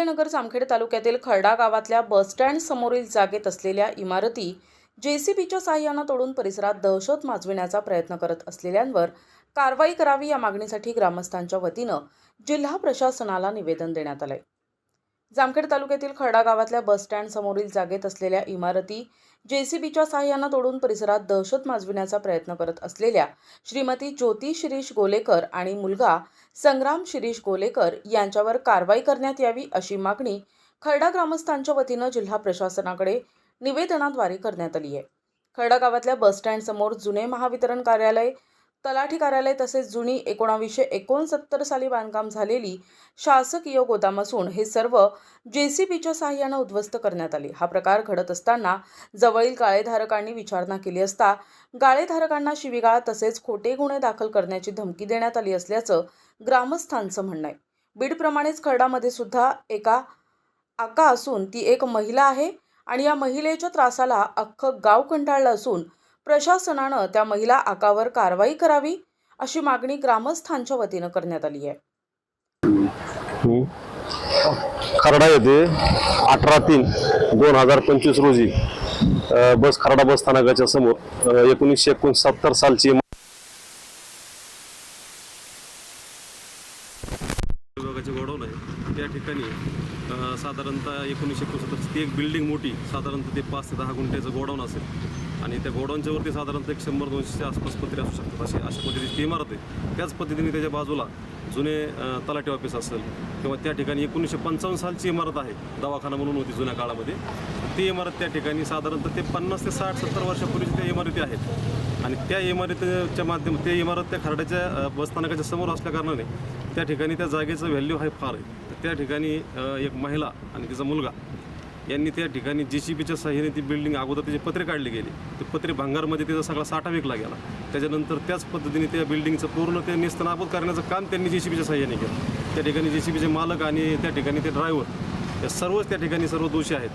अहिल्यानगर जामखेड तालुक्यातील खर्डा गावातल्या बसस्टँड समोरील जागेत असलेल्या इमारती जेसीबीच्या सहाय्यानं तोडून परिसरात दहशत माजविण्याचा प्रयत्न करत असलेल्यांवर कारवाई करावी या मागणीसाठी ग्रामस्थांच्या वतीनं जिल्हा प्रशासनाला निवेदन देण्यात आलंय. जामखेड तालुक्यातील खर्डा गावातल्या बसस्टँड समोरील जागेत असलेल्या इमारती जेसीबीच्या साहाय्यानं तोडून परिसरात दहशत माजविण्याचा प्रयत्न करत असलेल्या श्रीमती ज्योती शिरीष गोलेकर आणि मुलगा संग्राम शिरीष गोलेकर यांच्यावर कारवाई करण्यात यावी अशी मागणी खर्डा ग्रामस्थांच्या वतीनं जिल्हा प्रशासनाकडे निवेदनाद्वारे करण्यात आली आहे. खर्डा गावातल्या बसस्टँडसमोर जुने महावितरण कार्यालय तलाठी कार्यालय तसेच जुनी एकोणावीसशे एकोणसत्तर साली बांधकाम झालेली शासकीय गोदाम असून हे सर्व जेसीबीच्या साहाय्यानं उद्ध्वस्त करण्यात आले. हा प्रकार घडत असताना जवळील गाळेधारकांनी विचारणा केली असता गाळेधारकांना शिवीगाळ तसेच खोटे गुन्हे दाखल करण्याची धमकी देण्यात आली असल्याचं ग्रामस्थांचं म्हणणं आहे. बीडप्रमाणेच खर्डामध्ये सुद्धा एका आका असून ती एक महिला आहे आणि या महिलेच्या त्रासाला अख्खं गाव कंटाळलं असून प्रशासनानं त्या महिला आकावर कारवाई करावी अशी मागणी ग्रामस्थांच्या वतीनं करण्यात आली आहे. खरडा येथे अठरा तीन दोन हजार पंचवीस रोजी बस खरडा बस स्थानकाच्या समोर एकोणीसशे एकोणसत्तर सालची विभागाचे गोडाऊन आहे. त्या ठिकाणी साधारणतः एकोणीसशे एकोणसत्तर ती एक बिल्डिंग मोठी साधारणतः ते पाच ते दहा गुंठ्याचं गोडाऊन असेल. आणि त्या गोडाऊनच्या वरती साधारणतः एक शंभर दोनशेच्या आसपास पत्रे असू शकतात. अशी अशा पद्धतीची ती इमारत आहे त्याच पद्धतीने त्याच्या बाजूला जुने तलाठी ऑफिस असेल किंवा त्या ठिकाणी एकोणीसशे पंचावन्न सालची इमारत आहे दवाखाना म्हणून होती जुन्या काळामध्ये. ती इमारत त्या ठिकाणी साधारणतः ते पन्नास ते साठ सत्तर वर्षापूर्वीची त्या इमारती आहेत. आणि त्या इमारतीच्या माध्यम त्या इमारत त्या खरड्याच्या बसस्थानकाच्या समोर असल्याकारणाने त्या ठिकाणी त्या जागेचं व्हॅल्यू आहे फार आहे. तर त्या ठिकाणी एक महिला आणि तिचा मुलगा यांनी त्या ठिकाणी जे सी बीच्या साह्याने ती बिल्डिंग अगोदर त्याचे पत्रे काढले गेले. ते पत्रे भांगारमध्ये त्याचा सगळा साठा विकला गेला. त्याच्यानंतर त्याच पद्धतीने त्या बिल्डिंगचं पूर्ण ते निस्तनाबूत करण्याचं काम त्यांनी जी सी बीच्या साह्याने केलं. त्या ठिकाणी जे सी बीचे मालक आणि त्या ठिकाणी ते ड्रायव्हर या सर्वच त्या ठिकाणी सर्व दोषी आहेत.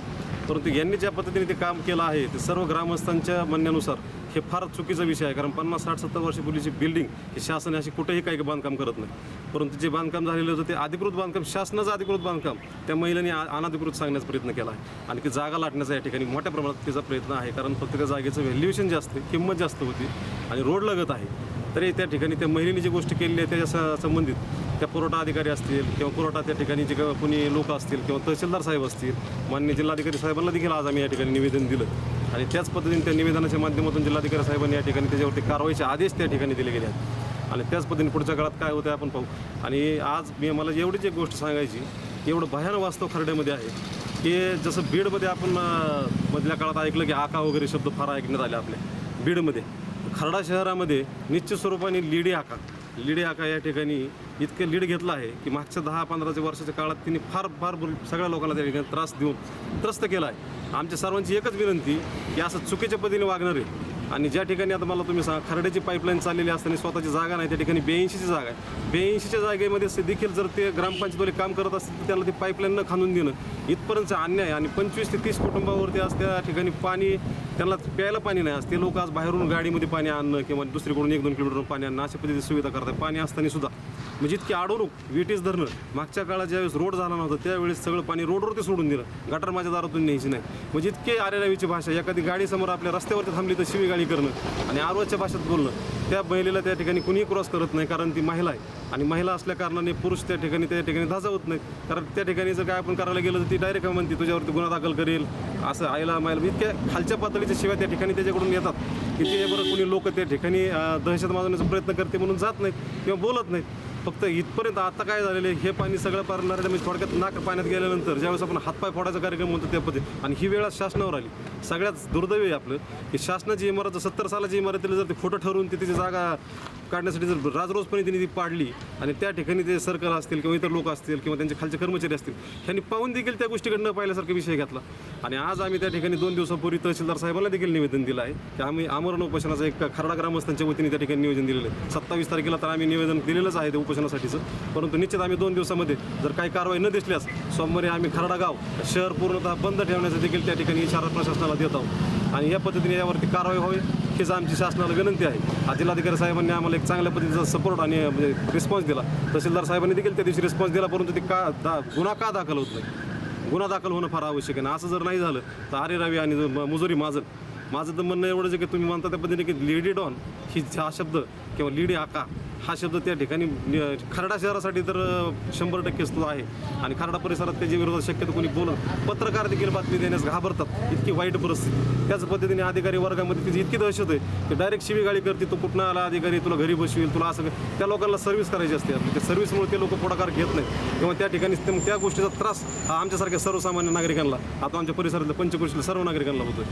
परंतु यांनी ज्या पद्धतीने ते काम केलं आहे ते सर्व ग्रामस्थांच्या म्हणण्यानुसार हे फार चुकीचा विषय आहे कारण पन्नास साठ सत्तर वर्षापूर्वीची बिल्डिंग हे शासन अशी कुठेही काही बांधकाम करत नाही. परंतु जे बांधकाम झालेलं होतं ते अधिकृत बांधकाम शासनाचं अधिकृत बांधकाम त्या महिलांनी अनधिकृत सांगण्याचा प्रयत्न केला आहे. आणि ती जागा लाटण्याचा या ठिकाणी मोठ्या प्रमाणात त्याचा प्रयत्न आहे कारण फक्त त्या जागेचं व्हॅल्युएशन जास्त किंमत जास्त होती आणि रोड लगत आहे. तरी त्या ठिकाणी त्या महिलेने जी गोष्टी केलेली आहे त्याच्या संबंधित त्या पुरवठा अधिकारी असतील किंवा पुरवठा त्या ठिकाणी जे कोणी लोक असतील किंवा तहसीलदार साहेब असतील मान्य जिल्हाधिकारी साहेबांना देखील आज आम्ही या ठिकाणी निवेदन दिलं. आणि त्याच पद्धतीने त्या निवेदनाच्या माध्यमातून जिल्हाधिकारी साहेबांनी या ठिकाणी त्याच्यावरती कारवाईचे आदेश त्या ठिकाणी दिले गेले आहेत. आणि त्याच पद्धतीने पुढच्या काळात काय होतं आपण पाहू. आणि आज मी मला एवढीच एक गोष्ट सांगायची एवढं भयान वास्तव खरड्यामध्ये आहे की जसं बीडमध्ये आपण मधल्या काळात ऐकलं की आका वगैरे शब्द फार ऐकण्यात आले आपले. बीडमध्ये खरडा शहरामध्ये निश्चित स्वरूपाने लिडी आका. लिडी आका या ठिकाणी इतकं लीड घेतलं आहे की मागच्या दहा पंधराच्या वर्षाच्या काळात तिने फार फार सगळ्या लोकांना त्या ठिकाणी त्रास देऊन त्रस्त केला आहे. आमच्या सर्वांची एकच विनंती की असं चुकीच्या पद्धतीने वागणार आहे आणि ज्या ठिकाणी आता मला तुम्ही सांगा खरड्याची पाईपलाईन चाललेली असताना स्वतःची जागा नाही त्या ठिकाणी ब्याऐंशीची जागा आहे. ब्याऐंशीच्या जागेमध्ये देखील जर ते ग्रामपंचायतवाले काम करत असतील तर त्याला ती पाईपलाईन न खाणून देणं इथपर्यंत अन्याय आणि पंचवीस ते तीस कुटुंबावरती आज त्या ठिकाणी पाणी त्यांना प्यायला पाणी नाही आज. ते लोक आज बाहेरून गाडीमध्ये पाणी आणणं किंवा दुसरीकडून एक दोन किलोमीटर पाणी आणणं अशा पद्धतीची सुविधा करतात पाणी असताना सुद्धा. म्हणजे इतकी आडवणूक विटीस धरणं. मागच्या काळात ज्यावेळेस रोड झाला नव्हता त्यावेळेस सगळं पाणी रोडवरती सोडून दिलं. गटर माझ्या दारातून न्यायची नाही. म्हणजे इतके आरेरावीची भाषा एखादी गाडीसमोर आपल्या रस्त्यावरती थांबली तर शिवी गाडी करणं आणि आरोच्या भाषेत बोलणं. त्या महिलेला त्या ठिकाणी कुणीही क्रॉस करत नाही कारण ती महिला आहे. आणि महिला असल्या कारणाने पुरुष त्या ठिकाणी त्या ठिकाणी धाजावत नाही कारण त्या ठिकाणी जर काय आपण करायला गेलं तर ती डायरेक्ट म्हणते तुझ्यावरती गुन्हा दाखल करेल. असं आईला मायला इतक्या खालच्या पातळीच्या शिवाय त्या ठिकाणी त्याच्याकडून येतात. की ते कुणी लोक त्या ठिकाणी दहशत माजवण्याचा प्रयत्न करते म्हणून जात नाहीत किंवा बोलत नाहीत. फक्त इथपर्यंत आता काय झालेलं आहे हे पाणी सगळं पार मी थोडक्यात नाक पाण्यात गेल्यानंतर ज्यावेळेस आपण हातपाय फोडायचा कार्यक्रम म्हणतो त्या पद्धती आणि ही वेळा शासनावर आली. सगळ्यात दुर्दैवी आहे आपलं की शासनाची इमारत सत्तर सालाची इमारतीला जर ते खोटं ठरवून ती तिची जागा काढण्यासाठी जर राजरोजपणे त्यांनी ती पाडली आणि त्या ठिकाणी ते सरकार असतील किंवा इतर लोक असतील किंवा त्यांचे खालचे कर्मचारी असतील त्यांनी पाहून देखील त्या गोष्टीकडे न पाहिल्यासारखा विषय घेतला. आणि आज आम्ही त्या ठिकाणी दोन दिवसापूर्वी तहसीलदार साहेबांना देखील निवेदन दिलं आहे की आम्ही आमरण उपोषणाचं एक खरडा ग्रामस्थांच्या वतीने त्या ठिकाणी नियोजन दिलेलं आहे. सत्तावीस तारखेला तर आम्ही निवेदन दिलेलंच आहे ते उपोषणासाठीचं. परंतु निश्चित आम्ही दोन दिवसामध्ये जर काही कारवाई न दिसल्यास सोमवारी आम्ही खरडा गाव शहर पूर्णतः बंद ठेवण्याचा देखील त्या ठिकाणी इशारा प्रशासनाला देत आहोत. आणि या पद्धतीने यावरती कारवाई व्हावी. हेच आमची शासनाला विनंती आहे. आज जिल्हाधिकारी साहेबांनी आम्हाला एक चांगल्या पद्धतीचा सपोर्ट आणि म्हणजे रिस्पॉन्स दिला. तहसीलदार साहेबांनी देखील त्या दिवशी रिस्पॉन्स दिला परंतु ते का दा गुन्हा का दाखल होत नाही? गुन्हा दाखल होणं फार आवश्यक आहे ना. असं जर नाही झालं तर आरे रवी आणि मुजोरी मुजुरी माझं. माझं तर म्हणणं एवढंच आहे की तुम्ही म्हणता त्या पद्धतीने की लेडी डॉन ही हा शब्द किंवा लिडी आका हा शब्द त्या ठिकाणी खरडा शहरासाठी तर शंभर टक्केच तो आहे. आणि खरडा परिसरात त्याच्या विरोधात शक्यतो कोणी बोलत पत्रकार देखील बातमी देण्यास घाबरतात. इतकी वाईट परिस्थिती. त्याच पद्धतीने अधिकारी वर्गामध्ये तिची इतकी दहशत आहे की डायरेक्ट शिवीगाळी करते तू कुठनं आला अधिकारी तुला घरी बसवेल तुला असं त्या लोकांना सर्व्हिस करायची असते. त्या सर्व्हिसमुळे ते लोक पुढाकार घेत नाही किंवा त्या ठिकाणी ते- त्या गोष्टीचा त्रास हा आमच्यासारख्या सर्वसामान्य नागरिकांना आता आमच्या परिसरातल्या पंचकृषीला सर्व नागरिकांना होतोय.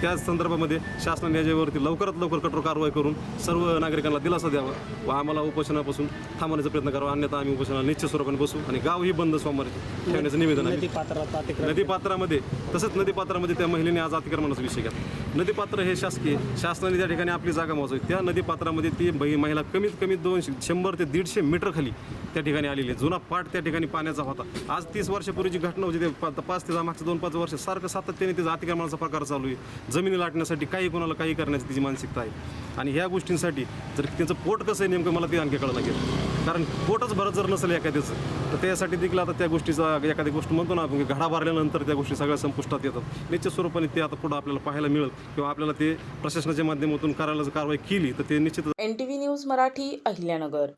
त्याच संदर्भामध्ये शासनाने याच्यावरती लवकरात लवकर कठोर कारवाई करून सर्व नागरिकांना दिलासा द्यावा व आम्हाला उपोषणापासून थांबवण्याचा प्रयत्न करावा. अन्यथा आम्ही उपोषणाला निश्चित स्वरूपाने बसू आणि गावही बंद सोमवारी ठेवण्याचं निवेदन आहे नदीपात्रामध्ये तसंच नदीपात्रामध्ये त्या महिलेने आज अतिक्रमणाचा विषय घ्या नदीपात्र हे शासकीय शासनाने त्या ठिकाणी आपली जागा मोजावी त्या नदीपात्रामध्ये ती महिला कमीत कमी दोनशे शंभर ते दीडशे मीटर खाली त्या ठिकाणी आलेली आहे. जुना पाट त्या ठिकाणी पाण्याचा होता. आज तीस वर्षापूर्वीची घटना होती ते पाच ते मागच्या दोन पाच वर्ष सारखं सातत्याने तिचा अतिक्रमणाचा प्रकार चालू आहे. जमिनी लाटण्यासाठी काही कोणाला काही करण्याची तिची मानसिकता आहे. आणि ह्या गोष्टींसाठी जर त्यांचं पोट कसं आहे नेमकं मला ते आणखी कळलं लागेल. कारण पोटच भरत जर नसेल एखाद्याचं तर त्यासाठी देखील आता त्या गोष्टीचा एखादी गोष्ट म्हणतो ना आपण की घडा भरल्यानंतर त्या गोष्टी सगळ्या संपुष्टात येतात. निश्चित स्वरूपाने ते आता पुढं आपल्याला पाहायला मिळेल किंवा आपल्याला ते प्रशासनाच्या माध्यमातून करायला जर कारवाई केली तर ते निश्चित N T V news Marathi Ahilyanagar.